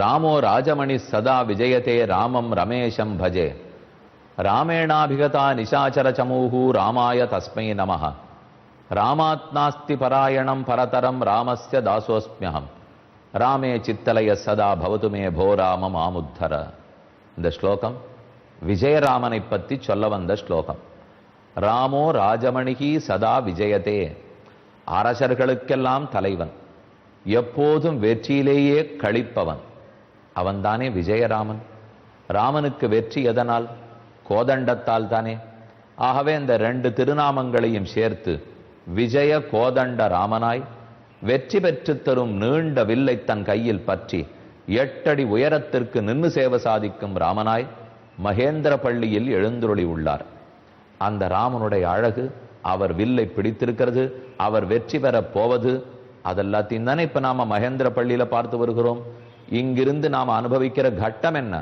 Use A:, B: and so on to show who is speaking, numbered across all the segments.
A: ராமோ ராஜமணி சதா விஜயதே ராமம் ரமேஷம் பஜே. ராமேணாபிகதா நிசாச்சர சமூஹு ராமாய தஸ்மை நம. ராமாத்நாஸ்தி பராயணம் பரதரம் ராமஸ்ய தாசோஸ்மியகம் ராமே சித்தலய சதா பவது மே போ ராமம் ஆமுத்தர. இந்த ஸ்லோகம் விஜயராமனை பற்றி சொல்ல வந்த ஸ்லோகம். ராமோ ராஜமணிகி சதா விஜயதே. அரசர்களுக்கெல்லாம் தலைவன். எப்போதும் வெற்றியிலேயே கழிப்பவன் அவன்தானே விஜயராமன்? ராமனுக்கு வெற்றி எதனால்? கோதண்டத்தால் தானே ஆகவே இந்த ரெண்டு திருநாமங்களையும் சேர்த்து விஜய கோதண்ட ராமனாய் வெற்றி பெற்றுத் தரும் நீண்ட வில்லை தன் கையில் பற்றி எட்டடி உயரத்திற்கு நின்று சேவை சாதிக்கும் ராமனாய் மகேந்திர பள்ளியில் எழுந்துருளி உள்ளார். அந்த ராமனுடைய அழகு அவர் வில்லை பிடித்திருக்கிறது அவர் வெற்றி பெறப் போவது அதெல்லாத்தையும் தானே இப்ப நாம மகேந்திர பள்ளியில பார்த்து வருகிறோம். இங்கிருந்து நாம் அனுபவிக்கிற கட்டம் என்ன?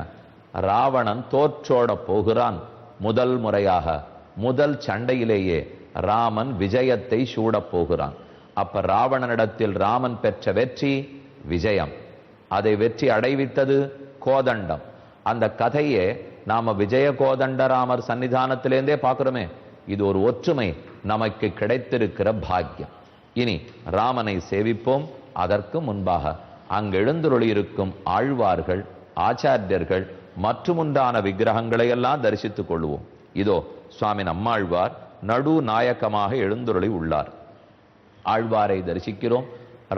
A: ராவணன் தோற்றோட போகிறான். முதல் முறையாக முதல் சண்டையிலேயே ராமன் விஜயத்தை சூடப் போகிறான். அப்ப ராவணனிடத்தில் ராமன் பெற்ற வெற்றி? விஜயம். அதை வெற்றி அடைவித்தது கோதண்டம். அந்த கதையே நாம விஜய கோதண்டராமர் சன்னிதானத்திலேருந்தே பார்க்கிறோமே. இது ஒரு ஒற்றுமை நமக்கு கிடைத்திருக்கிற பாக்கியம். இனி ராமனை சேவிப்போம் அதற்கு முன்பாக அங்கெழுந்துருளி இருக்கும் ஆழ்வார்கள் ஆச்சாரியர்கள் மற்றுமுண்டான விக்கிரகங்களை எல்லாம் தரிசித்துக் கொள்வோம் இதோ சுவாமி நம்மாழ்வார் நடு நாயக்கமாக எழுந்துருளி உள்ளார். ஆழ்வாரை தரிசிக்கிறோம்.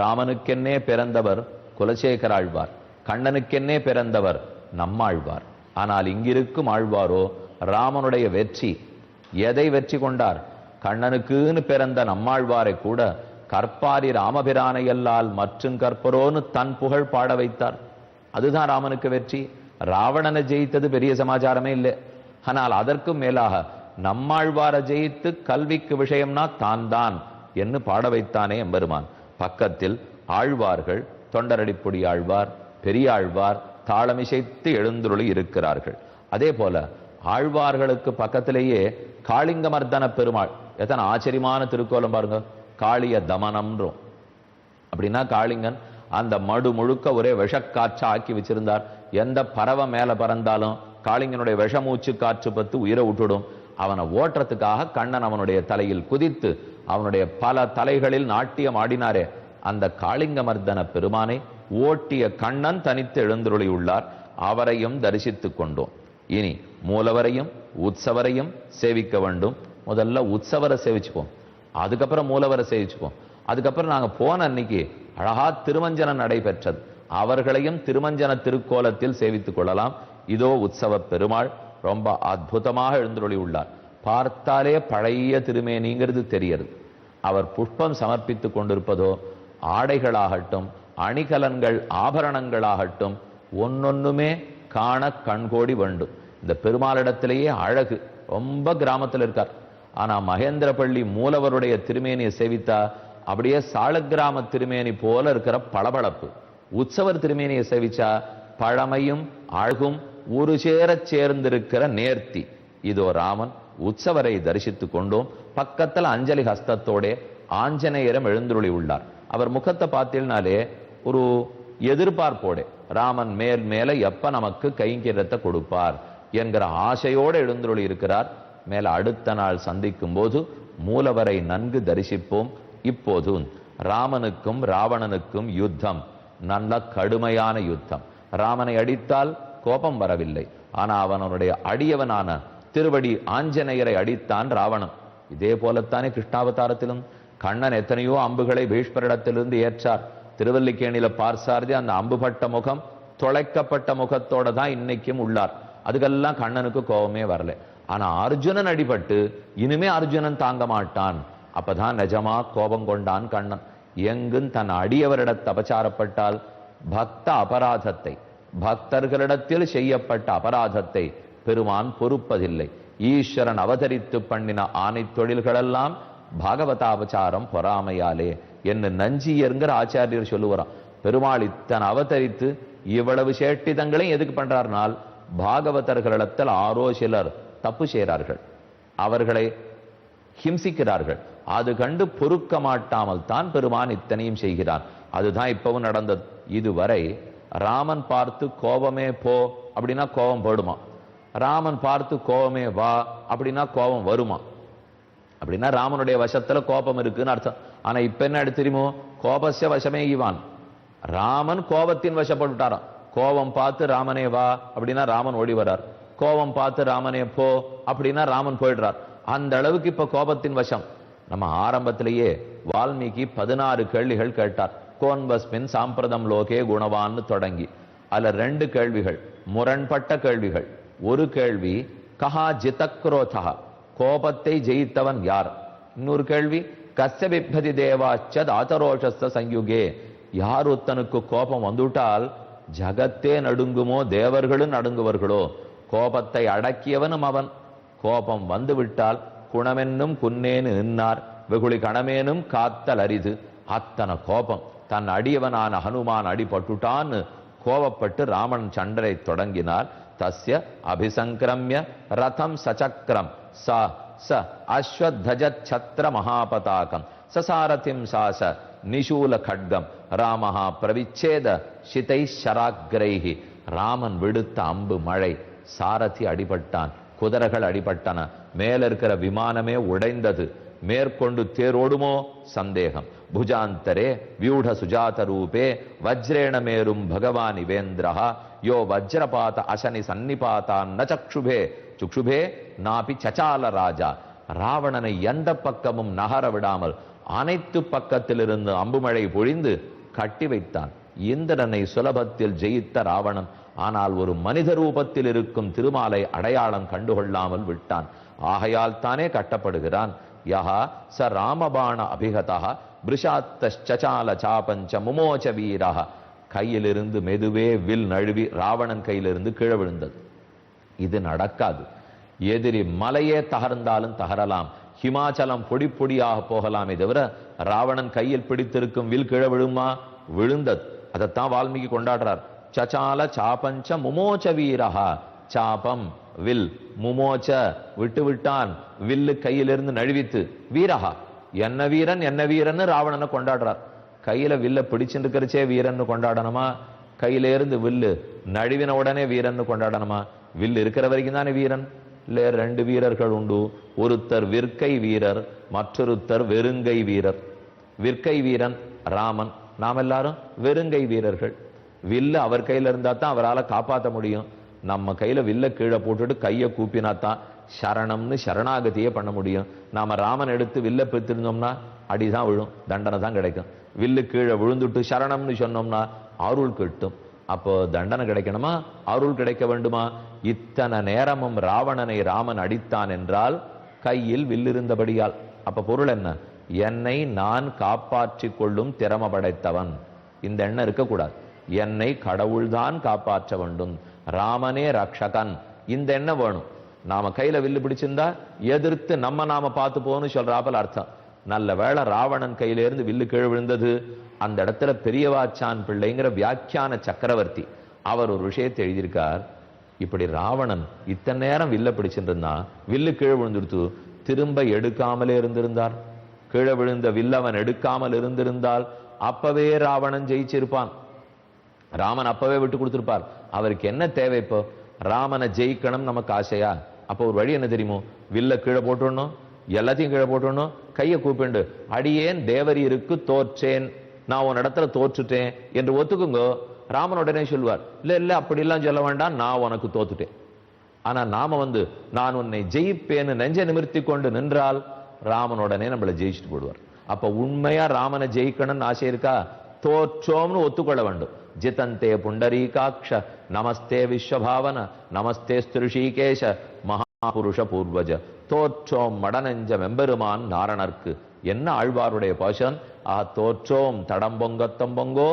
A: ராமனுக்கென்னே பிறந்தவர் குலசேகர ஆழ்வார் கண்ணனுக்கென்னே பிறந்தவர் நம்மாழ்வார். ஆனால் இங்கிருக்கும் ஆழ்வாரோ ராமனுடைய வெற்றி எதை வெற்றி கொண்டார்? கண்ணனுக்குன்னு பிறந்த நம்மாழ்வாரை கூட கற்பாரி ராமபிரானை அல்லால் மற்றும் கற்பரோன்னு தன் புகழ் பாட வைத்தார். அதுதான் ராமனுக்கு வெற்றி. ராவணனை ஜெயித்தது பெரிய சமாச்சாரமே இல்லை. ஆனால் அதற்கும் மேலாக நம்மாழ்வாரை ஜெயித்து கல்விக்கு விஷயம்னா தான் தான் என்று பாட வைத்தானே எம்பெருமான். பக்கத்தில் ஆழ்வார்கள் தொண்டரடிப்பொடி ஆழ்வார் பெரியாழ்வார் தாளமிசைத்து எழுந்துருளி இருக்கிறார்கள். அதே போல ஆழ்வார்களுக்கு பக்கத்திலேயே காளிங்கமர்தன பெருமாள். எத்தனை ஆச்சரியமான திருக்கோலம் பாருங்க. காளிய தமனம்ன்றோம். அப்படின்னா காளிங்கன் அந்த மடு முழுக்க ஒரே விஷக்காற்றா ஆக்கி வச்சிருந்தார். எந்த பறவை மேல பறந்தாலும் காளிங்கனுடைய விஷமூச்சு காற்று பத்து உயிரை விட்டுடும். அவனை ஓட்டுறதுக்காக கண்ணன் அவனுடைய தலையில் குதித்து அவனுடைய பல தலைகளில் நாட்டியம் ஆடினாரே. அந்த காளிங்கமர்தன பெருமானை ஓட்டிய கண்ணன் தனித்து எழுந்துருளி உள்ளார். அவரையும் தரிசித்துக் கொண்டோம். இனி மூலவரையும் உற்சவரையும் சேவிக்க வேண்டும். முதல்ல உற்சவரை சேவிச்சுப்போம். அதுக்கப்புறம் மூலவரை சேவிச்சுப்போம் அதுக்கப்புறம் நாங்கள் போன அன்னைக்கு அழகா திருமஞ்சனம் நடைபெற்றது. அவர்களையும் திருமஞ்சன திருக்கோலத்தில் சேவித்துக் கொள்ளலாம். இதோ உற்சவ பெருமாள் ரொம்ப அற்புதமாக எழுந்துருளி உள்ளார். பார்த்தாலே பழைய திருமேனிங்கிறது தெரியறது அவர் புஷ்பம் சமர்ப்பித்துக் கொண்டிருப்பதோ ஆடைகளாகட்டும் அணிகலன்கள் ஆபரணங்களாகட்டும் ஒன்னொன்றுமே காண கண்கோடி வேண்டும் இந்த பெருமாளிடத்திலேயே அழகு. ரொம்ப கிராமத்தில் இருக்கார். ஆனா மகேந்திரப்பள்ளி மூலவருடைய திருமேனியை சேவித்தா அப்படியே சாலக்கிராம திருமேனி போல இருக்கிற பளபளப்பு. உற்சவர் திருமேனியை சேவிச்சா பழமையும் அழகும் ஒரு சேர சேர்ந்திருக்கிற நேர்த்தி. இதோ ராமன் உற்சவரை தரிசித்துக் கொண்டோம். பக்கத்துல அஞ்சலி ஹஸ்தத்தோட ஆஞ்சநேயரம் எழுந்துருளி உள்ளார். அவர் முகத்தை பார்த்தீங்கனாலே ஒரு எதிர்பார்ப்போட ராமன் மேல் மேல எப்ப நமக்கு கைங்கிரத்தை கொடுப்பார்? என்கிற ஆசையோடு எழுந்துருளி இருக்கிறார். மேல அடுத்த நாள் சந்திக்கும் போது மூலவரை நன்கு தரிசிப்போம். இப்போது ராமனுக்கும் ராவணனுக்கும் யுத்தம். நல்ல கடுமையான யுத்தம். ராமனை அடித்தால் கோபம் வரவில்லை. ஆனா அவனுடைய அடியவனான திருவடி ஆஞ்சநேயரை அடித்தான் ராவணன். இதே போலத்தானே கிருஷ்ணாவதாரத்திலும். கண்ணன் எத்தனையோ அம்புகளை பீஷ்மரிடத்திலிருந்து ஏற்றார். திருவல்லிக்கேணியில பார்சாரதி அந்த அம்புபட்ட முகம் தொலைக்கப்பட்ட முகத்தோட தான் இன்னைக்கும் உள்ளார். அதுக்கெல்லாம் கண்ணனுக்கு கோபமே வரல. ஆனா அர்ஜுனன் அடிபட்டு இனிமே அர்ஜுனன் தாங்க மாட்டான். அப்பதான் நிஜமா கோபம் கொண்டான் கண்ணன். எங்கும் தன் அடியவரிடத்து அபச்சாரப்பட்டால் பக்த அபராதத்தை பக்தர்களிடத்தில் செய்யப்பட்ட அபராதத்தை பெருமான் பொறுப்பதில்லை. ஈஸ்வரன் அவதரித்து பண்ணின ஆணை தொழில்களெல்லாம் பாகவதாபச்சாரம் பொறாமையாலே என்று நஞ்சியருங்கிற ஆச்சாரியர் சொல்லுவாராம். பெருமாள் இத்தன் அவதரித்து இவ்வளவு சேட்டிதங்களையும் எதுக்கு பண்றாருனால் பாகவதர்களிடத்தில் ஆரோ சிலர் தப்பு செய்கிறார்கள். அவர்களை ஹிம்சிக்கிறார்கள். அது கண்டு பொறுக்க மாட்டாமல் தான் பெருமான் இத்தனையும் செய்கிறான் அதுதான் இப்பவும் நடந்தது இதுவரை ராமன் பார்த்து கோபமே போ அப்படின்னா கோபம் போடுமா? ராமன் பார்த்து கோபமே வா அப்படின்னா கோபம் வருமா? அப்படின்னா ராமனுடைய வசத்துல கோபம் இருக்குன்னு அர்த்தம். ஆனா இப்ப என்ன எடுத்துருமோ தெரியுமோ? வசமே இவான். ராமன் கோபத்தின் வசப்பட்டுட்டாராம். கோபம் பார்த்து ராமனே வா அப்படின்னா ராமன் ஓடி வரார் கோபம் பார்த்து ராமனே போ அப்படின்னா ராமன் போயிடுறார். அந்த அளவுக்கு இப்ப கோபத்தின் வசம். நம்ம ஆரம்பத்திலேயே வால்மீகி பதினாறு கேள்விகள் கேட்டார். கோன்பஸ்மின் சாம்பிரதம் லோகே குணவான்னு தொடங்கி. அதுல ரெண்டு கேள்விகள் முரண்பட்ட கேள்விகள். ஒரு கேள்வி கஹா ஜிதக்ரோதா கோபத்தை ஜெயித்தவன் யார்? இன்னொரு கேள்வி கஸ்ய பிப்பதி தேவாச்சத் ஆதரோஷஸ்த சயுகே யார் ஒருத்தனுக்கு கோபம் வந்துவிட்டால் ஜகத்தே நடுங்குமோ தேவர்களும் நடுங்குவர்களோ? கோபத்தை அடக்கியவனும் அவன். கோபம் வந்துவிட்டால் குணமென்னும் குன்னேன்னு நின்னார் வெகுளி கணமேனும் காத்தல் அரிது. அத்தனை கோபம். தன் அடியவனான ஹனுமான் அடிபட்டுட்டான்னு கோபப்பட்டு ராமன் சண்டரை தொடங்கினார். தஸ்ய அபிசங்கிரமிய ரதம் சச்சக்கரம் ச ச அஸ்வத்ஜ சத்திர மகாபதாகம். சசாரதிம் சாச நிஷூல கட்கம். ராமஹா பிரவிச்சேத சிதை ஷராக்ரைஹி ராமன் விடுத்த அம்பு மழை. சாரதி அடிபட்டான் குதிரைகள் அடிபட்டன. மேல இருக்கிற விமானமே உடைந்தது. மேற்கொண்டு தேரோடுமோ? சந்தேகம். புஜாந்தரே வியூட சுஜாத ரூபே வஜ்ரேண மேரும் பகவான் இவேந்திரா யோ வஜ்ரபாத அசனி சன்னிபாதான் ந சக்ஷுபே சுக்ஷுபே நாபி சச்சால ராஜா. ராவணனை எந்த பக்கமும் நகர விடாமல் அனைத்து பக்கத்திலிருந்து அம்புமழை பொழிந்து கட்டி வைத்தான். இந்திரனை சுலபத்தில் ஜெயித்த ராவணன் ஆனால் ஒரு மனித ரூபத்தில் இருக்கும் திருமாலை அடையாளம் கண்டுகொள்ளாமல் விட்டான். ஆகையால் தானே கட்டப்படுகிறான். யஹா ச ராமபாண அபிகதா பிருஷாத்தச்சால சாபஞ்ச முமோச்ச வீரா கையிலிருந்து மெதுவே வில் நழுவி ராவணன் கையிலிருந்து கீழே விழுந்தது. இது நடக்காது. எதிரி மலையே தகர்ந்தாலும் தகரலாம். ஹிமாச்சலம் பொடி பொடியாக போகலாமே தவிர ராவணன் கையில் பிடித்திருக்கும் வில் கீழே விழுமா? விழுந்தது. அதைத்தான் வால்மீகி கொண்டாடுறார். சச்சால சாபஞ்ச முமோச்ச வீரஹா. சாபம் வில். முமோச்ச விட்டு விட்டான். வில்லு கையிலிருந்து நழுவித்து வீரஹா. என்ன வீரன் என்ன வீரன்னு ராவணனை கொண்டாடுறார். கையில வில்ல பிடிச்சுட்டு இருக்கிறச்சே வீரன்னு கொண்டாடணுமா? கையில இருந்து வில்லு நழுவின உடனே வீரன்னு கொண்டாடணுமா? வில்லு இருக்கிற வரைக்கும் தானே வீரன். இல்ல ரெண்டு வீரர்கள் உண்டு. ஒருத்தர் விற்கை வீரர் மற்றொருத்தர் வெறுங்கை வீரர். விற்கை வீரன் ராமன். நாம் எல்லாரும் வெறுங்கை வீரர்கள். வில்லு அவர் கையில் இருந்தால் தான் அவரால் காப்பாற்ற முடியும். நம்ம கையில் வில்ல கீழே போட்டுட்டு கையை கூப்பினா தான் சரணம்னு சரணாகதியே பண்ண முடியும். நாம் ராமன் எடுத்து வில்ல பெற்றிருந்தோம்னா அடிதான் விழும் தண்டனை தான் கிடைக்கும். வில்லு கீழே விழுந்துட்டு சரணம்னு சொன்னோம்னா அருள் கிட்டும். அப்போ தண்டனை கிடைக்கணுமா? அருள் கிடைக்க வேண்டுமா? இத்தனை நேரமும் ராவணனை ராமன் அடித்தான் என்றால் கையில் வில்லிருந்தபடியால் அப்ப பொருள் என்ன? என்னை நான் காப்பாற்றிக் கொள்ளும் திறமை படைத்தவன். இந்த எண்ணம் இருக்கக்கூடாது. என்னை கடவுள்தான் காப்பாற்ற வேண்டும். ராமனே ரக்ஷகன். இந்த எண்ணம் வேணும். நாம கையில வில்லு பிடிச்சிருந்தா எதிர்த்து நம்ம நாம பார்த்து போகணும் சொல்றாப்பல அர்த்தம். நல்ல வேளை ராவணன் கையில இருந்து வில்லு கீழ் விழுந்தது. அந்த இடத்துல பெரியவாச்சான் பிள்ளைங்கிற வியாக்கியான சக்கரவர்த்தி அவர் ஒரு விஷயத்தை எழுதியிருக்கார். இப்படி ராவணன் இத்தனை நேரம் வில்ல பிடிச்சிருந்தா வில்லு கீழே விழுந்துடுத்து திரும்ப எடுக்காமலே இருந்திருந்தார். கீழே விழுந்த வில்லவன் எடுக்காமல் இருந்திருந்தால் அப்பவே ராவணன் ஜெயிச்சிருப்பான். ராமன் அப்பவே விட்டு கொடுத்திருப்பார். அவருக்கு என்ன தேவை இப்போ? ராமனை ஜெயிக்கணும் நமக்கு ஆசையா? அப்போ ஒரு வழி என்ன தெரியுமோ? வில்ல கீழே போட்டுடணும் எல்லாத்தையும் கீழே போட்டுடணும் கையை கூப்பிண்டு அடியேன் தேவரீருக்கு தோற்றேன். நான் உன் இடத்துல தோற்றுட்டேன். என்று ஒத்துக்குங்க ராமன் உடனே சொல்வார் இல்லை இல்லை அப்படிலாம் சொல்ல வேண்டாம் நான் உனக்கு தோத்துட்டேன். ஆனால் நாம வந்து நான் உன்னை ஜெயிப்பேன்னு நெஞ்ச நிமிர்த்தி கொண்டு நின்றால் ராமன் உடனே நம்மளை ஜெயிச்சுட்டு போடுவார் அப்போ உண்மையாக ராமனை ஜெயிக்கணும்னு ஆசை இருக்கா? தோற்றோம்னு ஒத்துக்கொள்ள வேண்டும். ஜிதந்தே புண்டரீகாட்ச நமஸ்தே விஸ்வபாவன நமஸ்தே ஸ்திருஷிகேஷ மகாபுருஷ பூர்வஜ தோற்றோம் மடநெஞ்ச மெம்பெருமான் நாரணர்க்கு. என்ன ஆழ்வாருடைய பாஷன்? ஆ தோற்றோம் தடம்பொங்கத்தம்பொங்கோ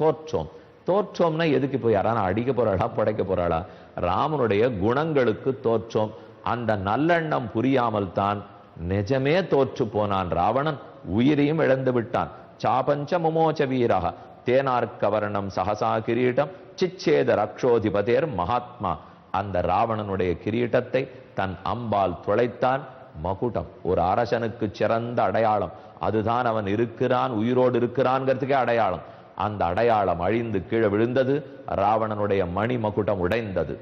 A: தோற்றோம். தோற்றோம்னா எதுக்கு போய் யாரான அடிக்க போறாளா படைக்க போறாளா? ராமனுடைய குணங்களுக்கு தோற்றோம். அந்த நல்லெண்ணம் புரியாமல் தான் நிஜமே தோற்று போனான் ராவணன். உயிரையும் இழந்து விட்டான். சாபஞ்ச முமோச்ச வீரக தேனார்க்கவர்ணம் சகசா கிரீட்டம் சிச்சேத ரக்ஷோதிபதேர் மகாத்மா. அந்த ராவணனுடைய கிரீட்டத்தை தன் அம்பால் துளைத்தான் மகுடம். ஒரு அரசனுக்கு சிறந்த அடையாளம். அதுதான் அவன் இருக்கிறான் உயிரோடு இருக்கிறான்ங்கிறதுக்கே அடையாளம். அந்த அடையாளம் அழிந்து கீழே விழுந்தது ராவணனுடைய மணி மகுடம் உடைந்தது.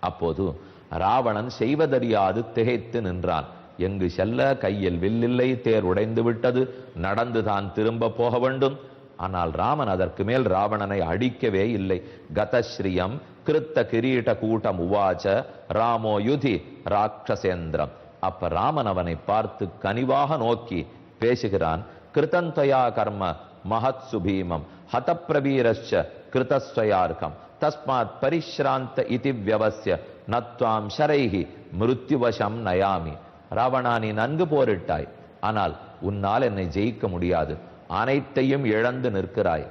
A: அப்போது ராவணன் செய்வதறியாது திகைத்து நின்றான். எங்கு செல்ல கையில் வில்லில்லை தேர் உடைந்து விட்டது. நடந்துதான் திரும்ப போக வேண்டும். ஆனால் ராமன் அதற்கு மேல் ராவணனை அடிக்கவே இல்லை. கதஸ்ரீயம் கிருத்த கிரீட கூட்டம் உவாச்ச ராமோ யுதி ராட்சசேந்திரம். அப்ப ராமன் அவனை பார்த்து கனிவாக நோக்கி பேசுகிறான் கிருதந்தயா கர்ம மகத் சுபீமம் ஹதப்பிரவீரஸ்ச கிருதஸ்வயார்க்கம் தஸ்மாத் பரிஷ்ராந்த இதி வியவசிய நத்வாம் ஷரைஹி மிருத்யுவசம் நயாமி. ராவணா நீ நன்கு போரிட்டாய் ஆனால் உன்னால் என்னை ஜெயிக்க முடியாது. அனைத்தையும் இழந்து நிற்கிறாய்.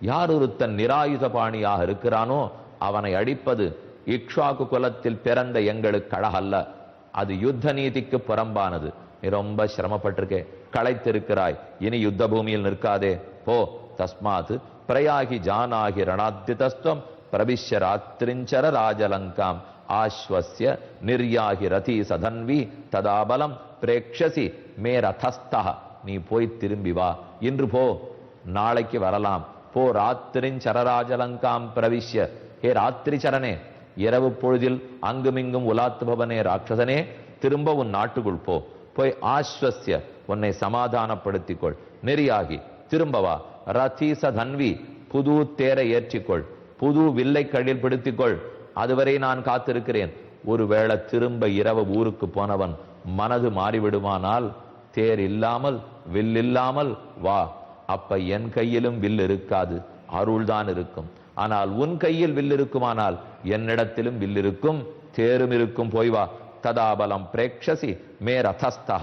A: யார் ஒருத்தன் நிராயுத பாணியாக இருக்கிறானோ அவனை அடிப்பது இக்ஷாக்கு குலத்தில் பிறந்த எங்களுக்கு அழகல்ல அது யுத்த நீதிக்கு புறம்பானது. நீ ரொம்ப சிரமப்பட்டிருக்கே. களைத்திருக்கிறாய். இனி யுத்த பூமியில் நிற்காதே. போ. தஸ்மாத். பிரயாகி ஜானாகி ரணாத்திதஸ்துவம் பிரவிஷ்ய ராத்திரிஞ்சர ராஜலங்காம். ஆஸ்வசிய நிர்யாகி ரதி சதன்வி. ததாபலம். பிரேக்ஷசி. மே ரதஸ்தா நீ போய் திரும்பி வா. இன்று போ நாளைக்கு வரலாம். போ ராத்திரின் சரராஜலங்காம் பிரவிஷ்ய. ஹே ராத்திரி சரணே இரவு பொழுதில் அங்குமிங்கும் உலாத்துபவனே ராட்சசனே திரும்ப உன் நாட்டுக்குள் போ. போய் ஆஸ்வசிய உன்னை சமாதானப்படுத்திக்கொள். நெறியாகி திரும்ப வா. ரதீச தன்வி புது தேரை ஏற்றிக்கொள். புது வில்லை கழில் பிடித்துக்கொள். அதுவரை நான் காத்திருக்கிறேன். ஒருவேளை திரும்ப இரவு ஊருக்கு போனவன் மனது மாறிவிடுமானால் தேர் இல்லாமல் வில் இல்லாமல் வா. அப்ப என் கையிலும் வில் இருக்காது. அருள்தான் இருக்கும். ஆனால் உன் கையில் வில் இருக்குமானால் என்னிடத்திலும் வில் இருக்கும். தேரும் இருக்கும். போய் வா. ததாபலம் பிரேக்ஷசி மே ரதஸ்தா.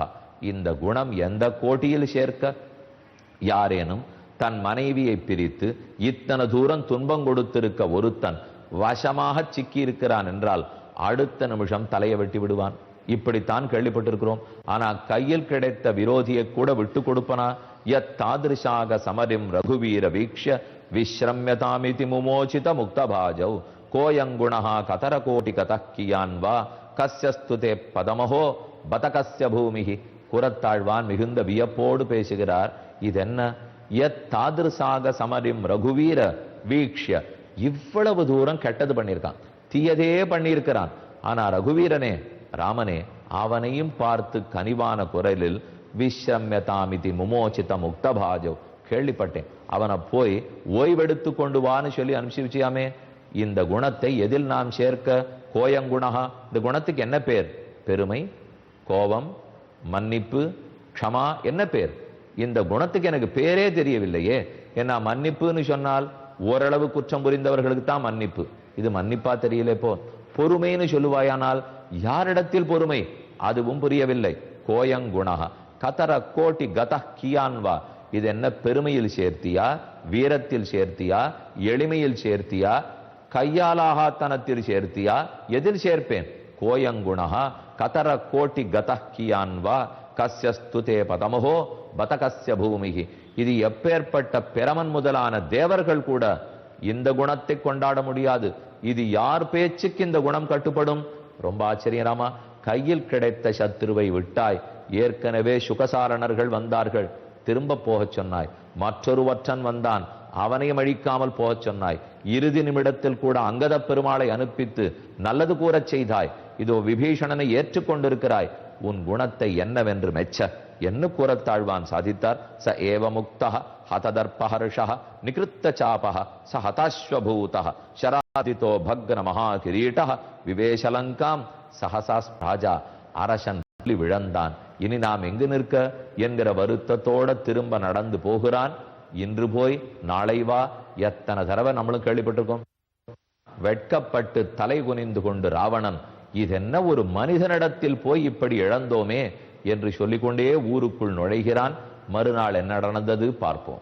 A: இந்த குணம் எந்த கோட்டியில் சேர்க்க? யாரேனும் தன் மனைவியை பிரித்து இத்தனை தூரம் துன்பம் கொடுத்திருக்க ஒருத்தன் வசமாக சிக்கி இருக்கிறான் என்றால் அடுத்த நிமிஷம் தலையை வெட்டி விடுவான். இப்படித்தான் கேள்விப்பட்டிருக்கிறோம். ஆனா கையில் கிடைத்த விரோதியை கூட விட்டு கொடுப்பனா? யத் தாதிருஷாக சமரிம் ரகுவீர வீக்ஷ விஸ்ரம்யதாமிதி முமோச்சித முக்தபாஜௌ. கோயங்குணா கதர கோட்டி கதக்கியான் வா கஸ்யஸ்துதே பதமஹோ. பதகஸ்ய பூமிகி குரத்தாழ்வான் மிகுந்த வியப்போடு பேசுகிறார். இதென்ன? எத்தாதிருசாக சமரிம் ரகுவீர வீக்ஷ இவ்வளவு தூரம் கெட்டது பண்ணியிருக்கான். தீயதே பண்ணியிருக்கிறான். ஆனா ரகுவீரனே ராமனே அவனையும் பார்த்து கனிவான குரலில் விஸ்ரம்யதாமிதி முமோச்சித முக்தபாஜோ கேள்விப்பட்டேன். அவனை போய் ஓய்வெடுத்து கொண்டு வான்னு சொல்லி அனுப்பிச்சு இந்த குணத்தை எதில் நாம் சேர்க்க? கோயங்குணகா? இந்த குணத்துக்கு என்ன பேர்? பெருமை கோபம் மன்னிப்பு க்ஷமா என்ன பேர்? இந்த குணத்துக்கு எனக்கு பேரே தெரியவில்லையே. ஏன்னா மன்னிப்புன்னு சொன்னால் ஓரளவு குற்றம் புரிந்தவர்களுக்கு தான் மன்னிப்பு. இது மன்னிப்பா தெரியல இப்போ பொறுமைன்னு சொல்லுவாயானால் யாரிடத்தில் பொறுமை? அதுவும் புரியவில்லை. கோயங்குணகா கதர கோட்டி கத கியான்வா. இது என்ன பெருமையில் சேர்த்தியா? வீரத்தில் சேர்த்தியா? எளிமையில் சேர்த்தியா? கையாலாகாத்தனத்தில் சேர்த்தியா? எதில் சேர்ப்பேன்? கோயங்குணா கதர கோட்டி கத கியான்வா. கஸ்யஸ்துதே பதமஹோ. பதகஸ்ய பூமிகி இது எப்பேற்பட்ட பிரமன் முதலான தேவர்கள் கூட இந்த குணத்தை கொண்டாட முடியாது. இது யார் பேச்சுக்கு இந்த குணம் கட்டுப்படும்? ரொம்ப ஆச்சரியராமா கையில் கிடைத்த சத்ருவை விட்டாய். ஏற்கனவே சுகசாரணர்கள் வந்தார்கள். திரும்ப போகச் சொன்னாய். மற்றொருவற்றன் வந்தான். அவனையும் அழிக்காமல் போகச் சொன்னாய். இறுதி நிமிடத்தில் கூட அங்கத பெருமாளை அனுப்பித்து நல்லது கூறச் செய்தாய். இதோ விபீஷணனை ஏற்றுக்கொண்டிருக்கிறாய் உன் குணத்தை என்னவென்று மெச்ச. என்ன கூறத்தாழ்வான் சாதித்தார். ச ஏவ முக்த ஹததர்பஹர்ஷ நிகிருத்த சாபக ச ஹதாஸ்வபூத சராதிதோ பக்ன மகா கிரீட விவேஷலங்காம் சஹசா ராஜா அரசன் விழந்தான் இனி நாம் எங்கு நிற்க? என்கிற வருத்தத்தோட திரும்ப நடந்து போகிறான்। இன்று போய் நாளை வா। எத்தனை தடவை நம்மளும் கேள்விப்பட்டிருக்கோம். வெட்கப்பட்டு தலை குனிந்து கொண்டு ராவணன் இதென்ன ஒரு மனிதனிடத்தில் போய் இப்படி இழந்தோமே? என்று சொல்லிக்கொண்டே ஊருக்குள் நுழைகிறான். மறுநாள் என்ன நடந்தது பார்ப்போம்.